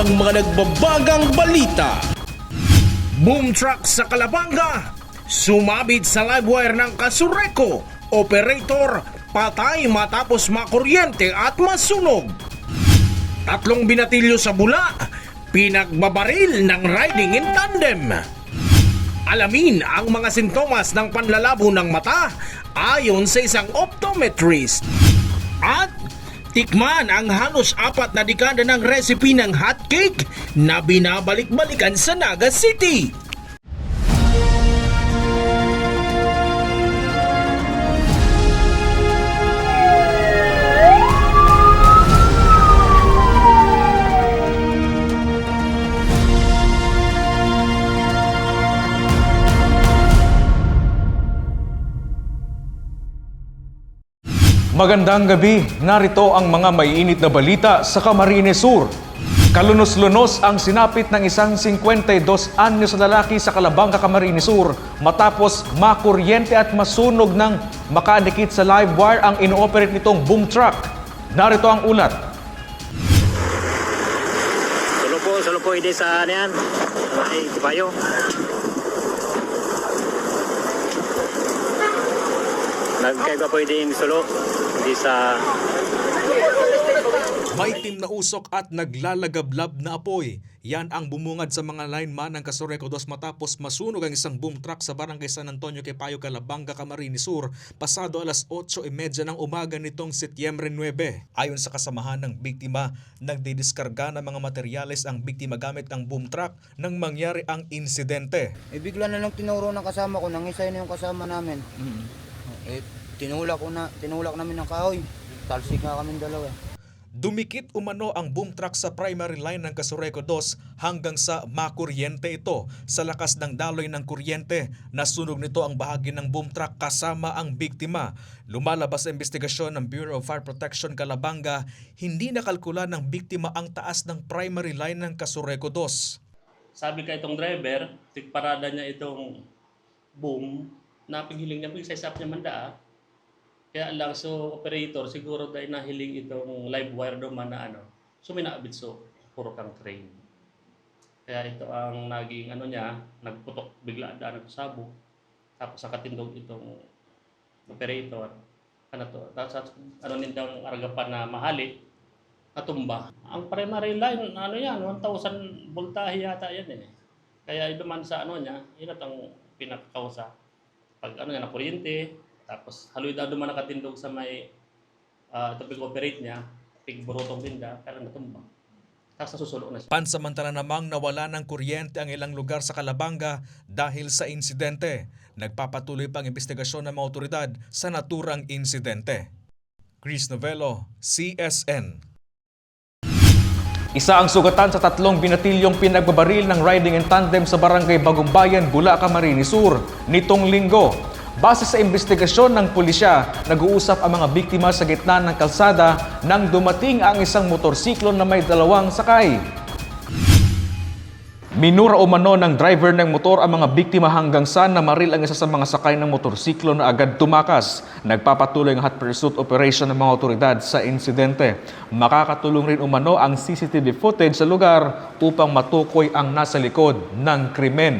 ng mga nagbabagang balita. Boom truck sa Kalabanga, sumabit sa live wire ng Kasureko, operator patay matapos makuryente at masunog. Tatlong binatilyo sa bula, pinagbabaril ng riding in tandem. Alamin ang mga sintomas ng panlalabo ng mata ayon sa isang optometrist. At tikman ang halos apat na dekada ng recipe ng hotcake na binabalik-balikan sa Naga City. Magandang gabi, narito ang mga maiinit na balita sa Camarines Sur. Kalunos-lunos ang sinapit ng isang 52 anyos na lalaki sa Calabanga, Camarines Sur matapos makuryente at masunog ng makanikit sa live wire ang ino-operate nitong boom truck. Narito ang ulat. Solo po, solo po hindi sa ano yan. Ay, tibayo. Nagkaiba hindi yung solo. Hindi sa... May team na usok at naglalagablab na apoy. Yan ang bumungad sa mga lineman ng Casureco Dos matapos masunog ang isang boom truck sa barangay San Antonio kay Payo, Calabanga, Camarines Sur pasado alas 8.30 ng umaga nitong Setyembre 9. Ayon sa kasamahan ng biktima, nagdidiskarga ng mga materyales ang biktima gamit ang boom truck nang mangyari ang insidente. Eh bigla na lang tinuro ng kasama ko, nangisay na yung kasama namin. Eh tinulak ko na, tinulak namin ng kahoy. Talsik nga kami dalawa. eh. Dumikit umano ang boom truck sa primary line ng Casureco 2 hanggang sa makuryente ito. Sa lakas ng daloy ng kuryente, nasunog nito ang bahagi ng boom truck kasama ang biktima. Lumalabas sa investigasyon ng Bureau of Fire Protection Calabanga, hindi nakalkula ng biktima ang taas ng primary line ng Casureco 2. sabi ka itong driver, tigparada niya itong boom, napighiling niya, pigsasap niya manda ah. Kaya lang so operator siguro dahil nahiling itong live wire duman na ano, so minabit so puro kang train. Kaya ito ang naging ano niya, nagputok bigla daan nagsabo. Tapos nakatindog itong operator. Ano to? Tapos ano nitong aragapan na mahali, natumba. Ang primary line, ano yan, 1,000 voltahe yata yan eh. Kaya ito man sa ano niya, yun at ang pinakakausa. Pag ano niya, na kuryente, tapos haloy daw duman nakatindog sa may uh, ito operate niya, pigburotong linda, kaya natumba. Tapos nasusulok na siya. Pansamantala namang nawala ng kuryente ang ilang lugar sa Calabanga dahil sa insidente. Nagpapatuloy pang investigasyon ng mga otoridad sa naturang insidente. Chris Novello, CSN. Isa ang sugatan sa tatlong binatilyong pinagbabaril ng riding in tandem sa barangay Bagumbayan, Bula, Camarines Sur nitong linggo. Base sa investigasyon ng pulisya, nag-uusap ang mga biktima sa gitna ng kalsada nang dumating ang isang motorsiklo na may dalawang sakay. Minura umano ng driver ng motor ang mga biktima hanggang sa namaril ang isa sa mga sakay ng motorsiklo na agad tumakas. Nagpapatuloy ang hot pursuit operation ng mga otoridad sa insidente. Makakatulong rin umano ang CCTV footage sa lugar upang matukoy ang nasa likod ng krimen.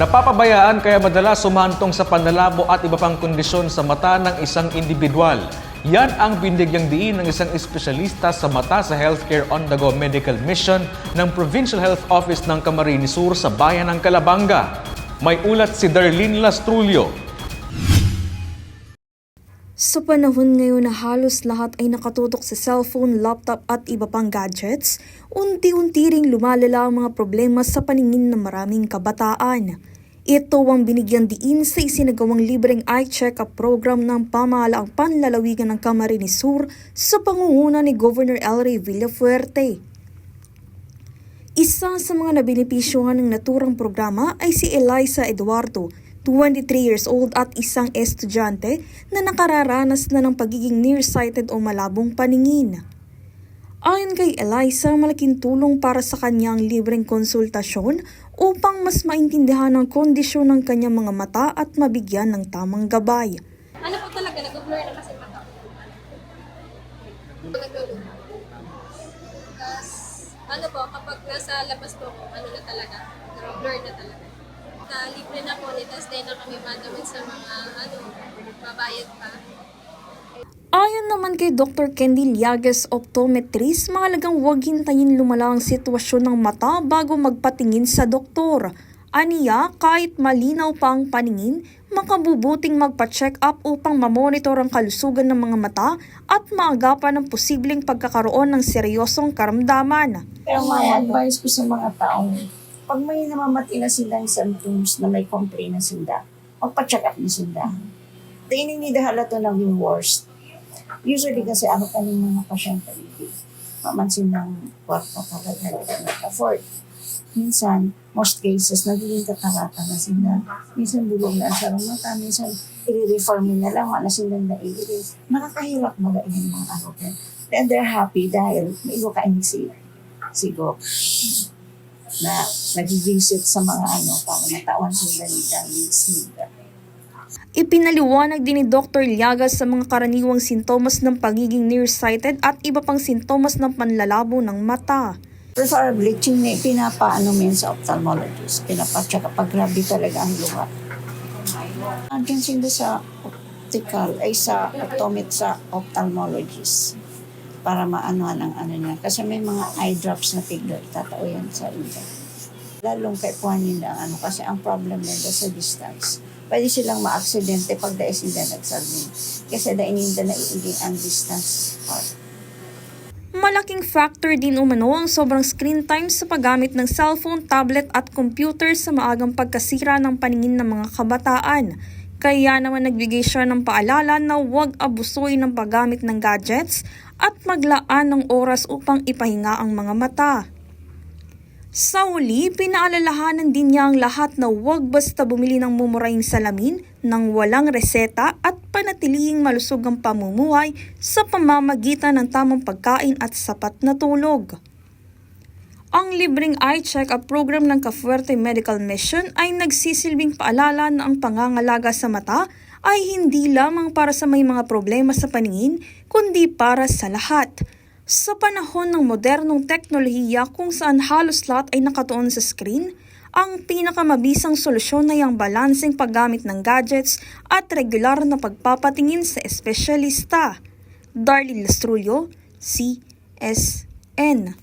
Napapabayaan kaya madalas sumantong sa panlalabo at iba pang kondisyon sa mata ng isang individual. Yan ang binigyang diin ng isang espesyalista sa mata sa Healthcare on the Go Medical Mission ng Provincial Health Office ng Camarines Sur sa bayan ng Calabanga. May ulat si Darlene Lastrulio. Sa panahon ngayon na halos lahat ay nakatutok sa cellphone, laptop at iba pang gadgets, unti-unti ring lumalala ang mga problema sa paningin ng maraming kabataan. Ito ang binigyang diin sa isinagawang libreng eye check-up program ng pamahalaang panlalawigan ng Camarines Sur sa pangunguna ni Governor El Rey Villafuerte. Isa sa mga nabinipisyuhan ng naturang programa ay si Eliza Eduardo, 23 years old at isang estudyante na nakararanas na ng pagiging nearsighted o malabong paningin. Ayon kay Eliza, malaking tulong para sa kanyang libreng konsultasyon upang mas maintindihan ang kondisyon ng kanyang mga mata at mabigyan ng tamang gabay. Ano po talaga, nag-blur na kasi mata. Nag-blur. Ano po, kapag nasa labas po ako, ano na talaga, blur na talaga. Na libre na po, nitas din na kami madamit sa mga, ano, babayad pa. Ayon naman kay Dr. Candy Llagas, optometrist, mahalagang huwag hintayin lumala ang sitwasyon ng mata bago magpatingin sa doktor. Aniya, kahit malinaw pa ang paningin, makabubuting magpa-check up upang mamonitor ang kalusugan ng mga mata at maagapan ang posibleng pagkakaroon ng seryosong karamdaman. Pero mga advice ko sa mga taong pag may namamati na silang symptoms na may complain na sila, magpa-check up na sila. They need halato na yung worst. Usually kasi ano pa ng mga pasyente hindi mamansin ng kwarta talaga na afford. Minsan, most cases, nagiging katarata na sila. Minsan bulong na sa mata, minsan i-reform na lang, wala silang naiiris. Nakakahirap yung mga ano. And they're happy dahil may iwa ka si siguro na nag-visit sa mga ano, sila nila, leads nila. Ipinaliwanag din ni Dr. Llagas sa mga karaniwang sintomas ng pagiging nearsighted at iba pang sintomas ng panlalabo ng mata. Preferably, pinapaano mo sa ophthalmologist. Pinapacheck kapag grabe talaga ang luha. Andiyan sila sa optical, ay sa optomet sa ophthalmologist para maano ang ano niya. Kasi may mga eye drops na tigil, tatao sa ila. Lalong kay kuhanin lang ano, kasi ang problem nila sa distance. Pwede silang ma-aksidente pag dahil sila nagsalmin. Kasi dahil nila na iiging ang distance part. Malaking factor din umano ang sobrang screen time sa paggamit ng cellphone, tablet at computer sa maagang pagkasira ng paningin ng mga kabataan. Kaya naman nagbigay siya ng paalala na huwag abusuin ng paggamit ng gadgets at maglaan ng oras upang ipahinga ang mga mata. Sa huli, pinaalalahanan din niya ang lahat na huwag basta bumili ng mumurahing salamin nang walang reseta at panatiling malusog ang pamumuhay sa pamamagitan ng tamang pagkain at sapat na tulog. Ang libreng eye check-up program ng Kafuerte Medical Mission ay nagsisilbing paalala na ang pangangalaga sa mata ay hindi lamang para sa may mga problema sa paningin, kundi para sa lahat. Sa panahon ng modernong teknolohiya kung saan halos lahat ay nakatuon sa screen, ang pinakamabisang solusyon ay ang balanseng paggamit ng gadgets at regular na pagpapatingin sa espesyalista. Darlene Lastrullo, CSN.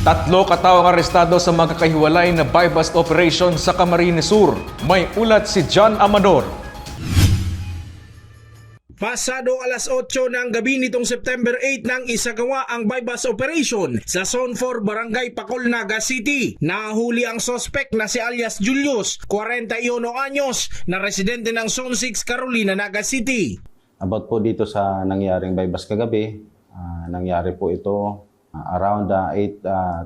Tatlo katawang arestado sa magkakahiwalay na buy-bust operation sa Camarines Sur. May ulat si John Amador. Pasado alas 8 ng gabi nitong September 8 nang isagawa ang bypass operation sa Zone 4 Barangay Pacol, Naga City. Nahuli ang sospek na si alias Julius, 41 anyos, na residente ng Zone 6 Carolina, Naga City. About po dito sa nangyaring bypass kagabi, ah, nangyari po ito ah, around ah,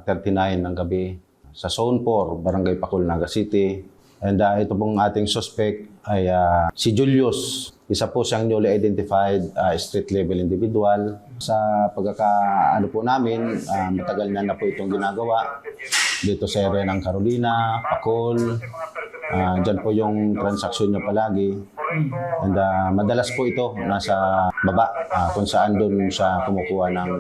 8.39 ng gabi sa Zone 4, Barangay Pacul, Naga City. And ah, ito pong ating suspect ay ah, si Julius. Isa po siyang newly identified ah, street level individual. Sa pagkakaano po namin, ah, matagal na na po itong ginagawa dito sa area ng Carolina, Pacol. Ah, Diyan po yung transaksyon niya palagi. And ah, madalas po ito nasa baba ah, kung saan doon siya kumukuha ng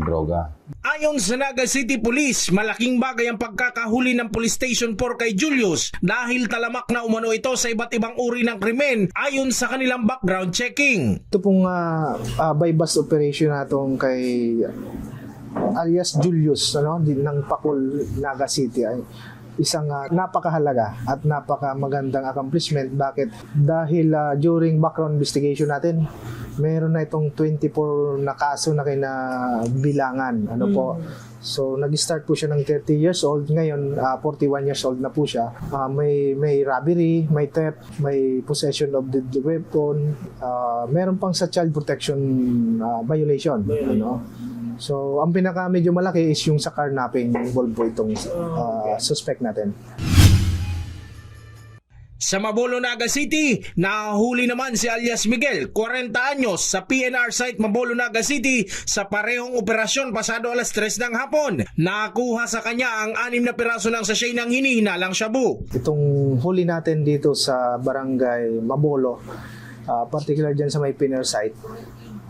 droga. Ayon sa Naga City Police, malaking bagay ang pagkakahuli ng Police Station 4 kay Julius dahil talamak na umano ito sa iba't ibang uri ng krimen ayon sa kanilang background checking. Ito pong uh, by bus operation natong kay alias Julius ano ng Pakul Naga City ay isang ah, napakahalaga at napaka magandang accomplishment bakit dahil ah, during background investigation natin meron na itong 24 na kaso na kinabilangan. Ano po? So nag-start po siya ng 30 years old. Ngayon ah, 41 years old na po siya. Ah, may may robbery may theft may possession of deadly weapon. Ah, meron pang sa child protection ah, violation ano? So, ang pinaka medyo malaki is yung sa carnapping involved po itong ah, suspect natin. Sa Mabolo, Naga City, nahuli naman si alias Miguel, 40 anyos, sa PNR site Mabolo, Naga City sa parehong operasyon pasado alas 3 ng hapon. Nakuha sa kanya ang anim na piraso ng sachet ng hinihinalang shabu. Itong huli natin dito sa barangay Mabolo, ah, particular dyan sa may pinner site,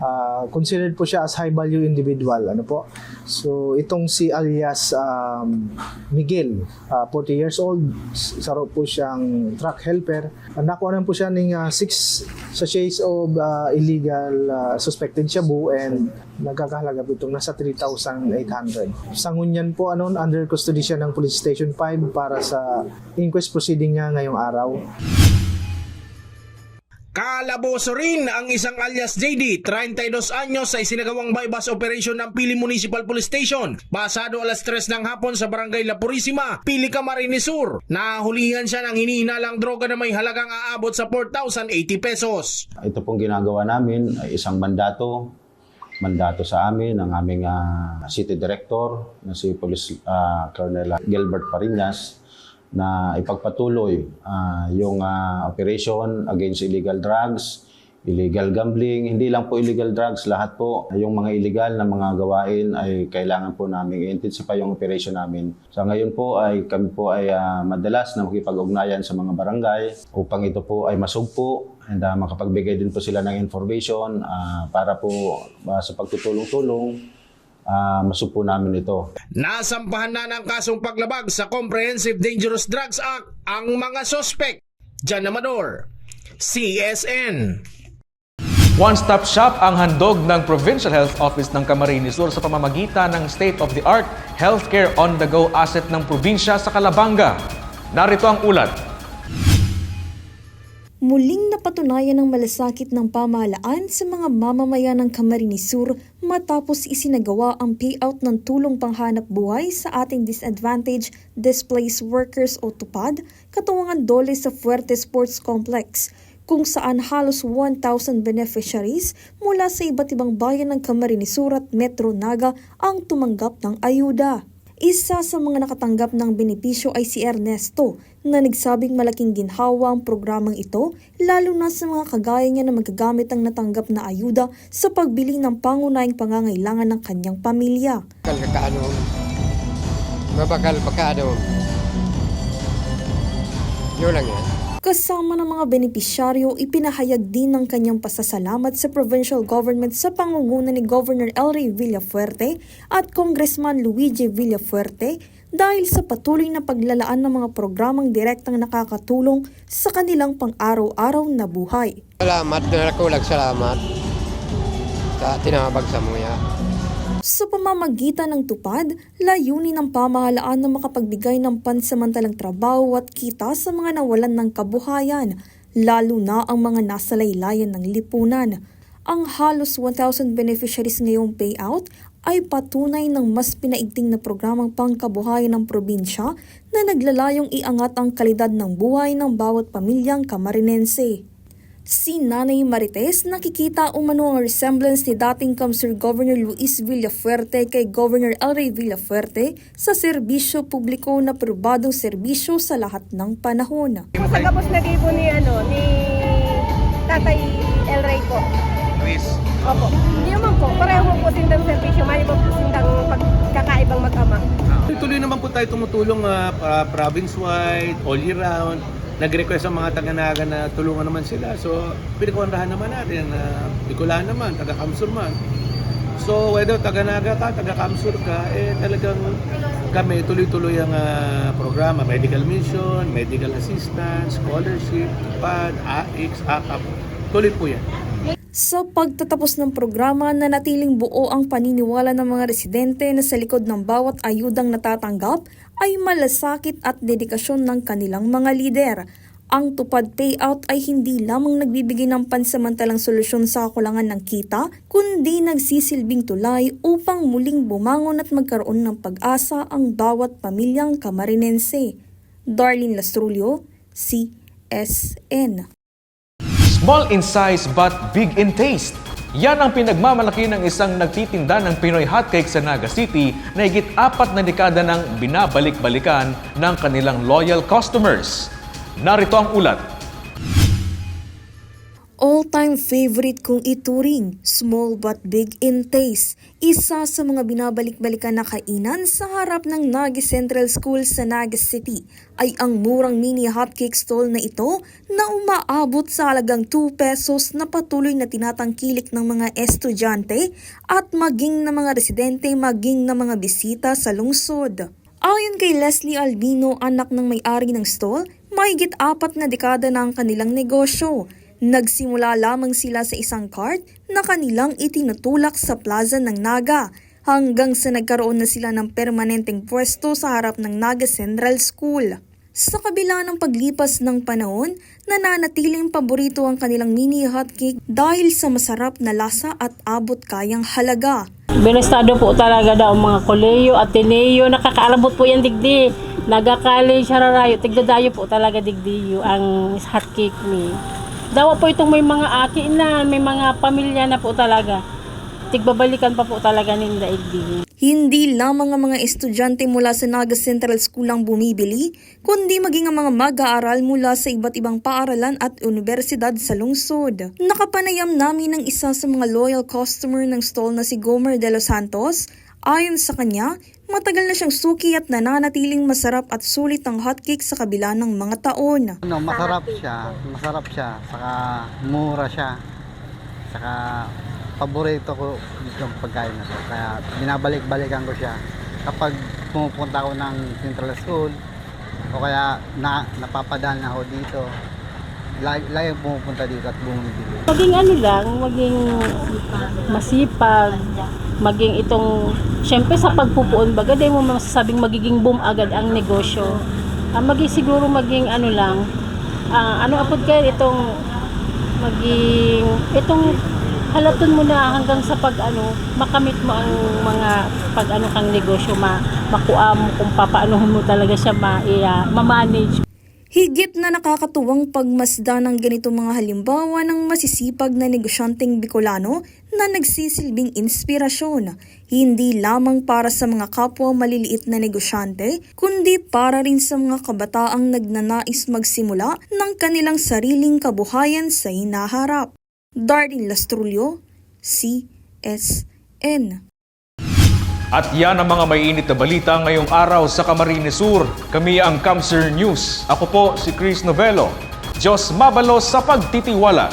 ah, considered po siya as high value individual ano po? So itong si alias um, Miguel ah, 40 years old isa raw po siyang truck helper. Uh, nakuha po siya ng 6 sachets of ah, illegal ah, suspected shabu and nagkakahalaga po itong nasa 3,800 sa ngunyan po ano under custody siya ng police station 5 para sa inquest proceeding niya ngayong araw Kalaboso rin ang isang alias JD, 32 anyos sa isinagawang bypass operation ng Pili Municipal Police Station. Pasado alas 3 ng hapon sa barangay La Purisima, Pili Camarines Sur. Nahulihan siya ng hinihinalang droga na may halagang aabot sa 4,080 pesos. Ito pong ginagawa namin ay isang mandato, mandato sa amin ng aming ah, City Director na si Police ah, Colonel Gilbert Parinas na ipagpatuloy ah, yung ah, operation against illegal drugs, illegal gambling, hindi lang po illegal drugs, lahat po. Yung mga illegal na mga gawain ay kailangan po namin i-intensify yung operation namin. Sa ngayon po ay kami po ay ah, madalas na makipag-ugnayan sa mga barangay upang ito po ay masugpo and ah, makapagbigay din po sila ng information ah, para po ah, sa pagtutulong-tulong ah, masugpo namin ito. Nasampahan na ng kasong paglabag sa Comprehensive Dangerous Drugs Act ang mga sospek. Jan Amador, CSN. One-stop shop ang handog ng Provincial Health Office ng Camarines Sur sa pamamagitan ng state-of-the-art healthcare on-the-go asset ng probinsya sa Calabanga. Narito ang ulat. Muling napatunayan ng malasakit ng pamahalaan sa mga mamamayan ng Camarines Sur matapos isinagawa ang payout ng tulong panghanap buhay sa ating disadvantaged displaced workers o TUPAD katuwangan dole sa Fuerte Sports Complex kung saan halos 1,000 beneficiaries mula sa iba't ibang bayan ng Camarines Sur at Metro Naga ang tumanggap ng ayuda. Isa sa mga nakatanggap ng benepisyo ay si Ernesto na nagsabing malaking ginhawa ang programang ito lalo na sa mga kagaya niya na magagamit ang natanggap na ayuda sa pagbili ng pangunahing pangangailangan ng kanyang pamilya. bakal kakaano mabakal bakado yun lang yan Kasama ng mga benepisyaryo, ipinahayag din ng kanyang pasasalamat sa provincial government sa pangunguna ni Governor Elray Villafuerte at Congressman Luigi Villafuerte dahil sa patuloy na paglalaan ng mga programang direktang nakakatulong sa kanilang pang-araw-araw na buhay. salamat na nakulag salamat. Sa tinabag sa muya Sa pamamagitan ng tupad, layunin ng pamahalaan na makapagbigay ng pansamantalang trabaho at kita sa mga nawalan ng kabuhayan, lalo na ang mga nasa laylayan ng lipunan. Ang halos 1,000 beneficiaries ngayong payout ay patunay ng mas pinaigting na programang pangkabuhayan ng probinsya na naglalayong iangat ang kalidad ng buhay ng bawat pamilyang kamarinense. Si Nanay Marites nakikita umano ang resemblance ni dating Kamsur Governor Luis Villafuerte kay Governor Elray Villafuerte sa serbisyo publiko na probadong serbisyo sa lahat ng panahon. Sa gabos na gibo ni ano ni Tatay El Rey po. Luis, Opo. Hindi naman po. Pareho po sindang servisyo. May po sindang pagkakaibang mag-ama. Tuloy naman po tayo tumutulong ah, ah, province-wide, all year round. Nag-request ang mga taga-naga na tulungan naman sila. So, pinagkawandahan naman natin na Bicolano naman, taga-Kamsur man. So, whether taga-naga ka, taga-Kamsur ka, eh talagang kami tuloy-tuloy ang ah, programa. Medical mission, medical assistance, scholarship, PAD, AX, AKAP. Tuloy po yan. Sa pagtatapos ng programa na natiling buo ang paniniwala ng mga residente na sa likod ng bawat ayudang natatanggap ay malasakit at dedikasyon ng kanilang mga lider. Ang tupad payout ay hindi lamang nagbibigay ng pansamantalang solusyon sa kakulangan ng kita, kundi nagsisilbing tulay upang muling bumangon at magkaroon ng pag-asa ang bawat pamilyang kamarinense. Darlene Lastrulio, CSN. Small in size but big in taste. Yan ang pinagmamalaki ng isang nagtitinda ng Pinoy hotcake sa Naga City na higit apat na dekada nang binabalik-balikan ng kanilang loyal customers. Narito ang ulat. All-time favorite kong ituring, small but big in taste. Isa sa mga binabalik-balikan na kainan sa harap ng Naga Central School sa Naga City ay ang murang mini hotcake stall na ito na umaabot sa halagang 2 pesos na patuloy na tinatangkilik ng mga estudyante at maging ng mga residente maging ng mga bisita sa lungsod. Ayon kay Leslie Albino, anak ng may-ari ng stall, mahigit apat na dekada na ang kanilang negosyo. Nagsimula lamang sila sa isang cart na kanilang itinutulak sa plaza ng Naga hanggang sa nagkaroon na sila ng permanenteng pwesto sa harap ng Naga Central School. Sa kabila ng paglipas ng panahon, nananatiling paborito ang kanilang mini hotcake dahil sa masarap na lasa at abot kayang halaga. Belestado po talaga daw mga koleyo, ateneo, nakakaalabot po yan digdi. Nagakali, sararayo, tigdadayo po talaga digdi ang hotcake ni. Dawa po itong may mga aki na, may mga pamilya na po talaga. Tigbabalikan pa po talaga ng daigdig. Hindi lamang ang mga estudyante mula sa Naga Central School ang bumibili, kundi maging ang mga mag-aaral mula sa iba't ibang paaralan at universidad sa lungsod. Nakapanayam namin ng isa sa mga loyal customer ng stall na si Gomer de los Santos. Ayon sa kanya, matagal na siyang suki at nananatiling masarap at sulit ang hotcake sa kabila ng mga taon. No, masarap siya, masarap siya, saka mura siya. Saka paborito ko yung pagkain na to. Kaya binabalik-balikan ko siya. Kapag pumupunta ako ng Central School, o kaya na, napapadaan ako dito, lagi pumupunta dito at bumibili. Maging ano lang, maging masipag, maging itong, syempre sa pagpupuon baga, di mo masasabing magiging boom agad ang negosyo. Ah, maging siguro maging ano lang, ah, ano apod kayo itong maging itong halaton mo na hanggang sa pag ano makamit mo ang mga pag ano kang negosyo ma makuha mo kung papaano mo talaga siya ma, iya, ma-manage Higit na nakakatuwang pagmasda ng ganitong mga halimbawa ng masisipag na negosyanteng Bicolano na nagsisilbing inspirasyon, hindi lamang para sa mga kapwa maliliit na negosyante, kundi para rin sa mga kabataang nagnanais magsimula ng kanilang sariling kabuhayan sa hinaharap. Darlene Lastrulio, CSN. At yan ang mga mainit na balita ngayong araw sa Camarines Sur. Kami ang Camsir News. Ako po si Chris Novello. Diyos mabalo sa pagtitiwala.